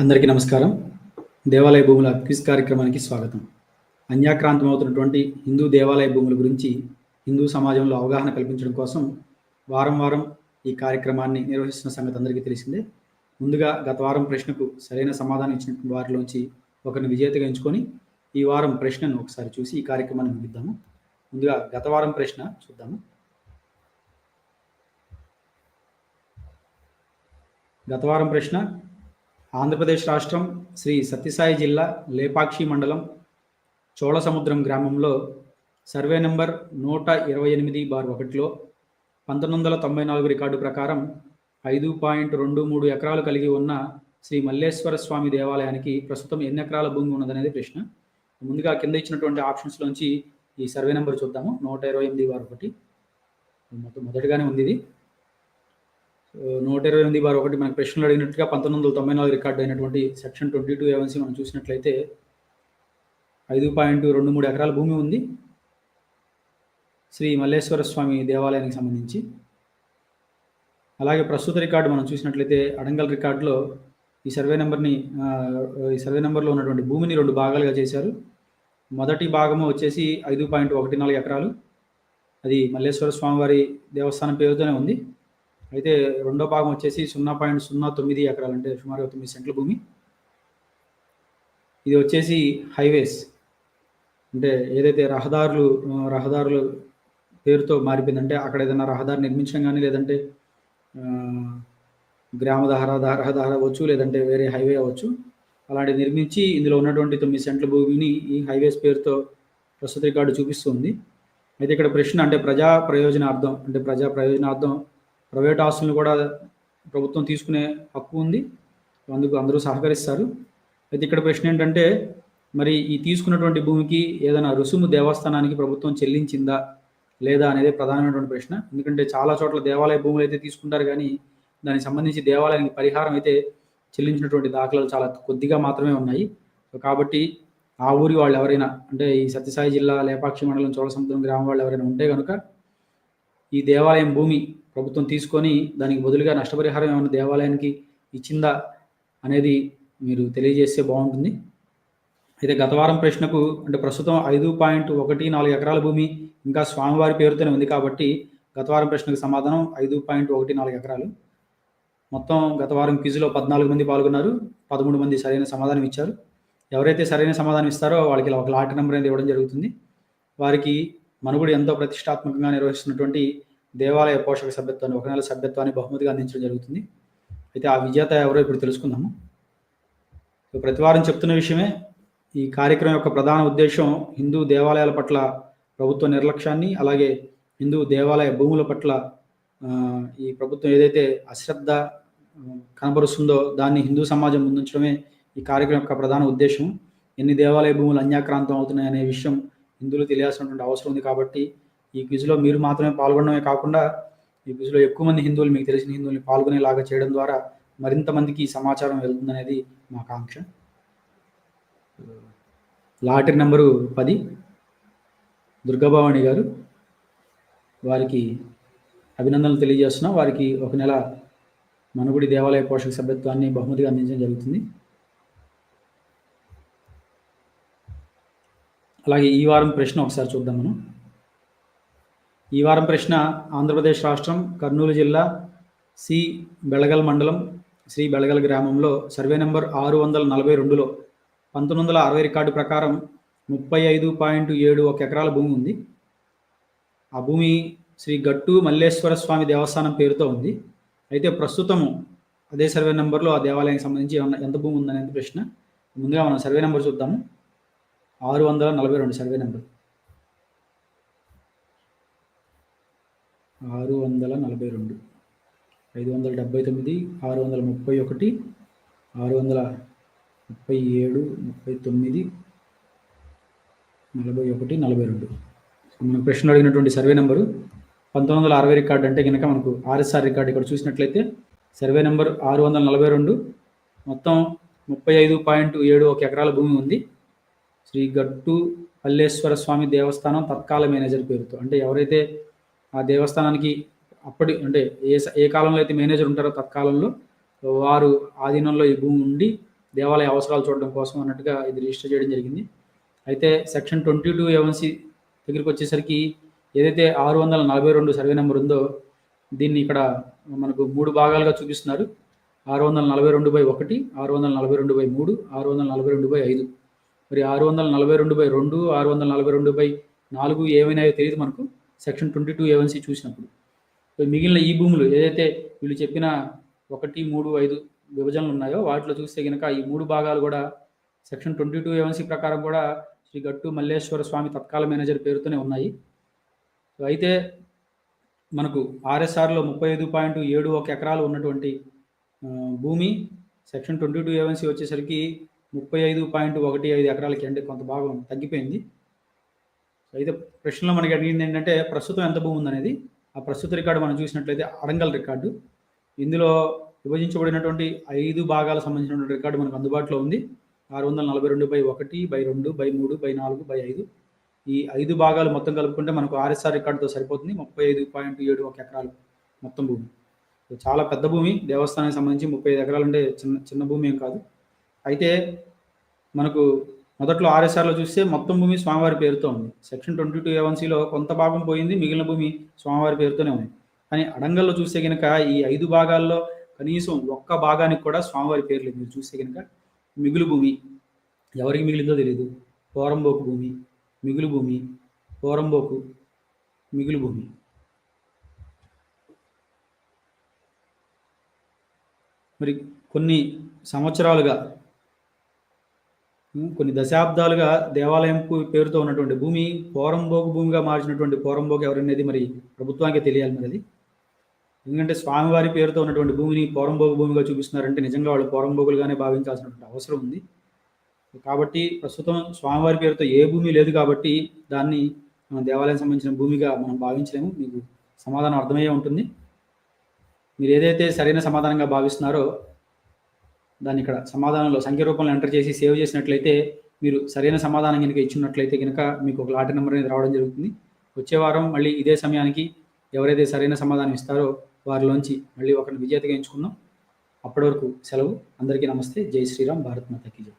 అందరికీ నమస్కారం. దేవాలయ భూముల క్విజ్ కార్యక్రమానికి స్వాగతం. అన్యాక్రాంతమవుతున్నటువంటి హిందూ దేవాలయ భూముల గురించి హిందూ సమాజంలో అవగాహన కల్పించడం కోసం వారం వారం ఈ కార్యక్రమాన్ని నిర్వహిస్తున్న సంగతి అందరికీ తెలిసిందే. ముందుగా గత వారం ప్రశ్నకు సరైన సమాధానం ఇచ్చిన వారిలోంచి ఒకరిని విజేతగా ఎంచుకొని ఈ వారం ప్రశ్నను ఒకసారి చూసి ఈ కార్యక్రమాన్ని ముగిద్దాము. ముందుగా గత వారం ప్రశ్న చూద్దాము. గత వారం ప్రశ్న ఆంధ్రప్రదేశ్ రాష్ట్రం శ్రీ సత్యసాయి జిల్లా లేపాక్షి మండలం చోళసముద్రం గ్రామంలో సర్వే నెంబర్ నూట ఇరవై ఎనిమిది బార్ ఒకటిలో పంతొమ్మిది వందల తొంభై నాలుగు రికార్డు ప్రకారం ఐదు పాయింట్ రెండు మూడు ఎకరాలు కలిగి ఉన్న శ్రీ మల్లేశ్వర స్వామి దేవాలయానికి ప్రస్తుతం ఎన్ని ఎకరాల భూమి ఉన్నదనేది ప్రశ్న. ముందుగా కింద ఇచ్చినటువంటి ఆప్షన్స్లోంచి ఈ సర్వే నెంబర్ చూద్దాము. నూట ఇరవై ఎనిమిది బార్ ఒకటి. మొత్తం మొదటిగానే ఉంది ఇది. నూట ఇరవై ఎనిమిది బార్ ఒకటి మనకు ప్రశ్నలు అడిగినట్టుగా పంతొమ్మిది వందల తొంభై నాలుగు రికార్డు అయినటువంటి సెక్షన్ ట్వంటీ టూ ఏవన్సీ మనం చూసినట్లయితే ఐదు పాయింట్ రెండు మూడు ఎకరాల భూమి ఉంది. శ్రీ మల్లేశ్వర స్వామి దేవాలయానికి సంబంధించి. అలాగే ప్రస్తుత రికార్డు మనం చూసినట్లయితే అడంగల్ రికార్డులో ఈ సర్వే నెంబర్ని ఈ సర్వే నెంబర్లో ఉన్నటువంటి భూమిని రెండు భాగాలుగా చేశారు. మొదటి భాగము వచ్చేసి ఐదు పాయింట్ ఒకటి నాలుగు ఎకరాలు. అది మల్లేశ్వర స్వామివారి దేవస్థానం పేరుతోనే ఉంది. అయితే రెండో భాగం వచ్చేసి సున్నా పాయింట్ సున్నా తొమ్మిది ఎకరాలు అంటే సుమారు తొమ్మిది సెంట్ల భూమి. ఇది వచ్చేసి హైవేస్. అంటే ఏదైతే రహదారులు రహదారులు పేరుతో మారిపోయిందంటే అక్కడ ఏదైనా రహదారి నిర్మించడం కానీ లేదంటే గ్రామ రహదారి అవ్వచ్చు లేదంటే వేరే హైవే అవ్వచ్చు. అలాంటి నిర్మించి ఇందులో ఉన్నటువంటి తొమ్మిది సెంట్ల భూమిని ఈ హైవేస్ పేరుతో ప్రస్తుత రికార్డు చూపిస్తుంది. అయితే ఇక్కడ ప్రశ్న అంటే ప్రజా ప్రయోజనార్థం అంటే ప్రజా ప్రయోజనార్థం ప్రైవేట్ ఆస్తులను కూడా ప్రభుత్వం తీసుకునే హక్కు ఉంది. అందుకు అందరూ సహకరిస్తారు. అయితే ఇక్కడ ప్రశ్న ఏంటంటే మరి ఈ తీసుకున్నటువంటి భూమికి ఏదైనా రుసుము దేవస్థానానికి ప్రభుత్వం చెల్లించిందా లేదా అనేది ప్రధానమైనటువంటి ప్రశ్న. ఎందుకంటే చాలా చోట్ల దేవాలయ భూములు అయితే తీసుకుంటారు కానీ దానికి సంబంధించి దేవాలయానికి పరిహారం అయితే చెల్లించినటువంటి దాఖలాలు చాలా కొద్దిగా మాత్రమే ఉన్నాయి. కాబట్టి ఆ ఊరి వాళ్ళు ఎవరైనా అంటే ఈ సత్యసాయి జిల్లా లేపాక్షి మండలం చోళసముద్రం గ్రామం వాళ్ళు ఎవరైనా ఉంటే కనుక ఈ దేవాలయం భూమి ప్రభుత్వం తీసుకొని దానికి బదులుగా నష్టపరిహారం ఏమైనా దేవాలయానికి ఇచ్చిందా అనేది మీరు తెలియజేస్తే బాగుంటుంది. అయితే గత వారం ప్రశ్నకు అంటే ప్రస్తుతం ఐదు పాయింట్ ఒకటి నాలుగు ఎకరాల భూమి ఇంకా స్వామివారి పేరుతోనే ఉంది కాబట్టి గత వారం ప్రశ్నకు సమాధానం ఐదు పాయింట్ ఒకటి నాలుగు ఎకరాలు. మొత్తం గత వారం క్విజ్లో పద్నాలుగు మంది పాల్గొన్నారు పదమూడు మంది సరైన సమాధానం ఇచ్చారు. ఎవరైతే సరైన సమాధానం ఇస్తారో వాళ్ళకి ఒక లాట్ నెంబర్ అనేది ఇవ్వడం జరుగుతుంది. వారికి మనుగుడు ఎంతో ప్రతిష్టాత్మకంగా నిర్వహిస్తున్నటువంటి దేవాలయ పోషక సభ్యత్వాన్ని ఒక నెల సభ్యత్వాన్ని బహుమతిగా అందించడం జరుగుతుంది. అయితే ఆ విజేత ఎవరో ఇప్పుడు తెలుసుకుందాము. ప్రతి వారం చెప్తున్న విషయమే ఈ కార్యక్రమం యొక్క ప్రధాన ఉద్దేశం హిందూ దేవాలయాల పట్ల ప్రభుత్వ నిర్లక్ష్యాన్ని అలాగే హిందూ దేవాలయ భూముల పట్ల ఈ ప్రభుత్వం ఏదైతే అశ్రద్ధ కనబరుస్తుందో దాన్ని హిందూ సమాజం ముందుంచడమే ఈ కార్యక్రమం యొక్క ప్రధాన ఉద్దేశం. ఎన్ని దేవాలయ భూములు అన్యాక్రాంతం అవుతున్నాయి అనే విషయం హిందువులు తెలియాల్సినటువంటి అవసరం ఉంది కాబట్టి ఈ క్విజ్లో మీరు మాత్రమే పాల్గొనడమే కాకుండా ఈ క్విజ్లో ఎక్కువ మంది హిందువులు మీకు తెలిసిన హిందువుల్ని పాల్గొనేలాగా చేయడం ద్వారా మరింత మందికి ఈ సమాచారం వెళ్తుందనేది మా కాంక్ష లాటరీ నెంబరు పది. దుర్గాభవాణి గారు వారికి అభినందనలు తెలియజేస్తున్నాం. వారికి ఒక నెల మనుగుడి దేవాలయ పోషక సభ్యత్వాన్ని బహుమతిగా అందించడం జరుగుతుంది. అలాగే ఈ వారం ప్రశ్న ఒకసారి చూద్దాం మనం. ఈ వారం ప్రశ్న ఆంధ్రప్రదేశ్ రాష్ట్రం కర్నూలు జిల్లా సి బెళగల్ మండలం శ్రీ బెళగల్ గ్రామంలో సర్వే నెంబర్ ఆరు వందల నలభై రెండులో పంతొమ్మిది వందల అరవై రికార్డు ప్రకారం ముప్పై ఐదు పాయింట్ ఏడు ఒక ఎకరాల భూమి ఉంది. ఆ భూమి శ్రీ గట్టు మల్లేశ్వర స్వామి దేవస్థానం పేరుతో ఉంది. అయితే ప్రస్తుతము అదే సర్వే నెంబర్లో ఆ దేవాలయానికి సంబంధించి ఎంత భూమి ఉందనేది ప్రశ్న. ముందుగా మనం సర్వే నెంబర్ చూద్దాము. ఆరు వందల నలభై రెండు సర్వే నెంబర్ ఆరు వందల నలభై రెండు ఐదు వందల డెబ్బై తొమ్మిది ఆరు వందల ముప్పై ఒకటి ఆరు వందల ముప్పై ఏడు ముప్పై తొమ్మిది నలభై ఒకటి నలభై రెండు. మనం ప్రశ్న అడిగినటువంటి సర్వే నెంబరు పంతొమ్మిది వందల అరవై రికార్డు అంటే కనుక మనకు ఆర్ఎస్ఆర్ రికార్డు ఇక్కడ చూసినట్లయితే సర్వే నెంబర్ ఆరు వందల నలభై రెండు మొత్తం ముప్పై ఐదు పాయింట్ ఏడు ఒక ఎకరాల భూమి ఉంది. శ్రీ గట్టు పల్లేశ్వర స్వామి దేవస్థానం తత్కాల మేనేజర్ పేరుతో. అంటే ఎవరైతే ఆ దేవస్థానానికి అప్పటి అంటే ఏ ఏ కాలంలో అయితే మేనేజర్ ఉంటారో తత్కాలంలో వారు ఆధీనంలో ఈ భూమి ఉండి దేవాలయ అవసరాలు చూడడం కోసం అన్నట్టుగా ఇది రిజిస్టర్ చేయడం జరిగింది. అయితే సెక్షన్ ట్వంటీ టూ ఏవన్సీ దగ్గరికి వచ్చేసరికి ఏదైతే ఆరు వందల నలభై రెండు సర్వే నెంబర్ ఉందో దీన్ని ఇక్కడ మనకు మూడు భాగాలుగా చూపిస్తున్నారు. ఆరు వందల నలభై రెండు బై ఒకటి ఆరు వందల నలభై రెండు బై మూడు ఆరు వందల నలభై రెండు బై ఐదు. మరి ఆరు వందల నలభై రెండు బై రెండు ఆరు వందల నలభై రెండు బై నాలుగు ఏమైనాయో తెలియదు మనకు. సెక్షన్ ట్వంటీ టూ ఏవన్సీ చూసినప్పుడు. మిగిలిన ఈ భూములు ఏదైతే వీళ్ళు చెప్పిన ఒకటి మూడు ఐదు విభజనలు ఉన్నాయో వాటిలో చూస్తే కనుక ఈ మూడు భాగాలు కూడా సెక్షన్ ట్వంటీ టూ ఏవన్సీ ప్రకారం కూడా శ్రీ గట్టు మల్లేశ్వర స్వామి తత్కాల మేనేజర్ పేరుతోనే ఉన్నాయి. అయితే మనకు ఆర్ఎస్ఆర్లో ముప్పై ఐదు పాయింట్ ఏడు ఒక ఎకరాలు ఉన్నటువంటి భూమి సెక్షన్ ట్వంటీ టూ ఏవన్సీ వచ్చేసరికి ముప్పై ఐదు పాయింట్ ఒకటి ఐదు ఎకరాలకి అంటే కొంత భాగం తగ్గిపోయింది. అయితే ప్రశ్నలో మనకి అడిగింది ఏంటంటే ప్రస్తుతం ఎంత భూమి ఉందనేది. ఆ ప్రస్తుత రికార్డు మనం చూసినట్లయితే అడంగల్ రికార్డు. ఇందులో విభజించబడినటువంటి ఐదు భాగాలకు సంబంధించినటువంటి రికార్డు మనకు అందుబాటులో ఉంది. ఆరు వందల నలభై రెండు బై ఒకటి బై రెండు బై మూడు బై నాలుగు బై ఐదు. ఈ ఐదు భాగాలు మొత్తం కలుపుకుంటే మనకు ఆర్ఎస్ఆర్ రికార్డుతో సరిపోతుంది. ముప్పై ఐదు పాయింట్ ఏడు ఒక ఎకరాలు మొత్తం భూమి. చాలా పెద్ద భూమి. దేవస్థానానికి సంబంధించి ముప్పై ఐదు ఎకరాలు ఉంటే చిన్న చిన్న భూమి ఏం కాదు. అయితే మనకు మొదట్లో ఆర్ఎస్ఆర్లో చూస్తే మొత్తం భూమి స్వామివారి పేరుతో ఉంది. సెక్షన్ ట్వంటీ టూ ఏవన్సీలో కొంత భాగం పోయింది మిగిలిన భూమి స్వామివారి పేరుతోనే ఉంది. కానీ అడంగల్లో చూస్తే కనుక ఈ ఐదు భాగాల్లో కనీసం ఒక్క భాగానికి కూడా స్వామివారి పేరు లేదు. మీరు చూస్తే కనుక మిగులు భూమి ఎవరికి మిగిలిందో తెలియదు పోరంబోకు భూమి మిగులు భూమి పోరంబోకు మిగులు భూమి. మరి కొన్ని సంవత్సరాలుగా కొన్ని దశాబ్దాలుగా దేవాలయం పేరుతో ఉన్నటువంటి భూమి పోరంబోగు భూమిగా మార్చినటువంటి పోరంబోగు ఎవరనేది మరి ప్రభుత్వానికి తెలియాలి మరి అది. ఎందుకంటే స్వామివారి పేరుతో ఉన్నటువంటి భూమిని పోరంబోగు భూమిగా చూపిస్తున్నారంటే నిజంగా వాళ్ళు పోరంబోగులుగానే భావించాల్సినటువంటి అవసరం ఉంది. కాబట్టి ప్రస్తుతం స్వామివారి పేరుతో ఏ భూమి లేదు కాబట్టి దాన్ని మన దేవాలయం సంబంధించిన భూమిగా మనం భావించలేము. మీకు సమాధానం అర్థమయ్యే ఉంటుంది. మీరు ఏదైతే సరైన సమాధానంగా భావిస్తున్నారో దాన్ని ఇక్కడ సమాధానంలో సంఖ్య రూపంలో ఎంటర్ చేసి సేవ్ చేసినట్లయితే మీరు సరైన సమాధానం కనుక ఇచ్చినట్లయితే కనుక మీకు ఒక లాటరీ నెంబర్ అనేది రావడం జరుగుతుంది. వచ్చే వారం మళ్ళీ ఇదే సమయానికి ఎవరైతే సరైన సమాధానం ఇస్తారో వారిలోంచి మళ్ళీ ఒకరిని విజేతగా ఎంచుకుందాం. అప్పటి వరకు సెలవు. అందరికీ నమస్తే. జై శ్రీరామ్. భారత్ మాతకి జై.